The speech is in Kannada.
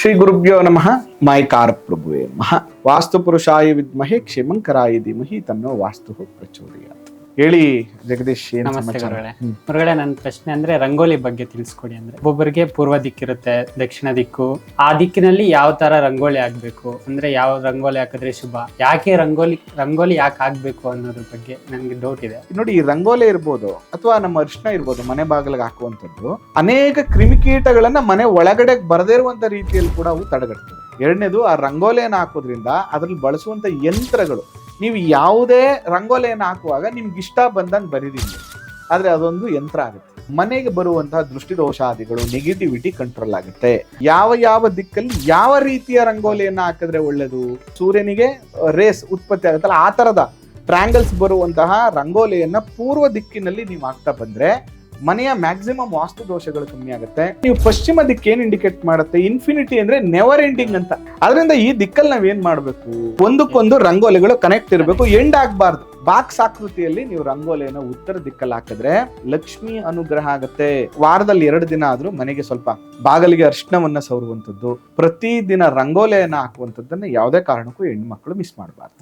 శ్రీ గురుభ్యో నమ. మైకార ప్రభువే నమ. వాస్తు పురుషాయ విద్మహే క్షేమంకరాయ ధీమహి తన్నో వాస్తు ప్రచోదయాత్. ಹೇಳಿ ಜಗದೀಶ್ ಏನ್ ನಮಸ್ತೆ ಸಮಾಚಾರ? ಗುರುಗಳೇ. ಹ್ಮ್. ಗುರುಗಳೇ ನನ್ನ ಪ್ರಶ್ನೆ ಅಂದ್ರೆ ರಂಗೋಲಿ ಬಗ್ಗೆ ತಿಳಿಸ್ಕೊಡಿ ಅಂದ್ರೆ. ಒಬ್ಬೊಬ್ಬರಿಗೆ ಪೂರ್ವ ದಿಕ್ಕಿರುತ್ತೆ ದಕ್ಷಿಣ ದಿಕ್ಕು. ಆ ದಿಕ್ಕಿನಲ್ಲಿ ಯಾವ ತರ ರಂಗೋಲಿ ಆಗ್ಬೇಕು ಅಂದ್ರೆ ಯಾವ ರಂಗೋಲಿ ಹಾಕಿದ್ರೆ ಶುಭ? ಯಾಕೆ ರಂಗೋಲಿ ರಂಗೋಲಿ ಯಾಕೆ ಆಗ್ಬೇಕು ಅನ್ನೋದ್ರ ಬಗ್ಗೆ ನನ್ಗೆ ಡೌಟ್ ಇದೆ. ನೋಡಿ ಈ ರಂಗೋಲಿ ಇರ್ಬೋದು ಅಥವಾ ನಮ್ಮ ಅರಿಶಿನ ಇರ್ಬೋದು ಮನೆ ಬಾಗಿಲಿಗೆ ಹಾಕುವಂಥದ್ದು ಅನೇಕ ಕ್ರಿಮಿಕೀಟಗಳನ್ನ ಮನೆ ಒಳಗಡೆ ಬರದೇ ಇರುವಂತ ರೀತಿಯಲ್ಲಿ ಕೂಡ ಅವು ತಡೆಗಟ್ತವೆ. ಎರಡನೇದು ಆ ರಂಗೋಲಿಯನ್ನು ಹಾಕೋದ್ರಿಂದ ಅದ್ರಲ್ಲಿ ಬಳಸುವಂತ ಯಂತ್ರಗಳು ನೀವು ಯಾವುದೇ ರಂಗೋಲಿಯನ್ನು ಹಾಕುವಾಗ ನಿಮ್ಗೆ ಇಷ್ಟ ಬಂದಂಗೆ ಬರೀದಿಲ್ಲ ಆದರೆ ಅದೊಂದು ಯಂತ್ರ ಆಗುತ್ತೆ. ಮನೆಗೆ ಬರುವಂತಹ ದೃಷ್ಟಿದೋಷಾದಿಗಳು ನೆಗೆಟಿವಿಟಿ ಕಂಟ್ರೋಲ್ ಆಗುತ್ತೆ. ಯಾವ ಯಾವ ದಿಕ್ಕಲ್ಲಿ ಯಾವ ರೀತಿಯ ರಂಗೋಲಿಯನ್ನ ಹಾಕಿದ್ರೆ ಒಳ್ಳೆಯದು ಸೂರ್ಯನಿಗೆ ರೇಸ್ ಉತ್ಪತ್ತಿ ಆಗುತ್ತಲ್ಲ, ಆ ತರದ ಟ್ರ್ಯಾಂಗಲ್ಸ್ ಬರುವಂತಹ ರಂಗೋಲಿಯನ್ನ ಪೂರ್ವ ದಿಕ್ಕಿನಲ್ಲಿ ನೀವು ಹಾಕ್ತಾ ಬಂದ್ರೆ ಮನೆಯ ಮ್ಯಾಕ್ಸಿಮಮ್ ವಾಸ್ತು ದೋಷಗಳು ಕಮ್ಮಿ ಆಗುತ್ತೆ. ನೀವು ಪಶ್ಚಿಮ ದಿಕ್ಕು ಏನ್ ಇಂಡಿಕೇಟ್ ಮಾಡುತ್ತೆ? ಇನ್ಫಿನಿಟಿ ಅಂದ್ರೆ ನೆವರ್ ಎಂಡಿಂಗ್ ಅಂತ. ಅದರಿಂದ ಈ ದಿಕ್ಕಲ್ಲಿ ನಾವ್ ಏನ್ ಮಾಡ್ಬೇಕು? ಒಂದಕ್ಕೊಂದು ರಂಗೋಲಿಗಳು ಕನೆಕ್ಟ್ ಇರಬೇಕು ಎಂಡ್ ಆಗ್ಬಾರ್ದು. ಬಾಕ್ಸ್ ಆಕೃತಿಯಲ್ಲಿ ನೀವು ರಂಗೋಲಿಯನ್ನು ಉತ್ತರ ದಿಕ್ಕಲ್ಲಿ ಹಾಕಿದ್ರೆ ಲಕ್ಷ್ಮಿ ಅನುಗ್ರಹ ಆಗುತ್ತೆ. ವಾರದಲ್ಲಿ ಎರಡು ದಿನ ಆದ್ರೂ ಮನೆಗೆ ಸ್ವಲ್ಪ ಬಾಗಲಿಗೆ ಅರ್ಶನವನ್ನ ಸವರುವಂತದ್ದು ಪ್ರತಿ ದಿನ ರಂಗೋಲಿಯನ್ನ ಹಾಕುವಂಥದ್ದನ್ನ ಯಾವುದೇ ಕಾರಣಕ್ಕೂ ಹೆಣ್ಮಕ್ಳು ಮಿಸ್ ಮಾಡಬಾರ್ದು.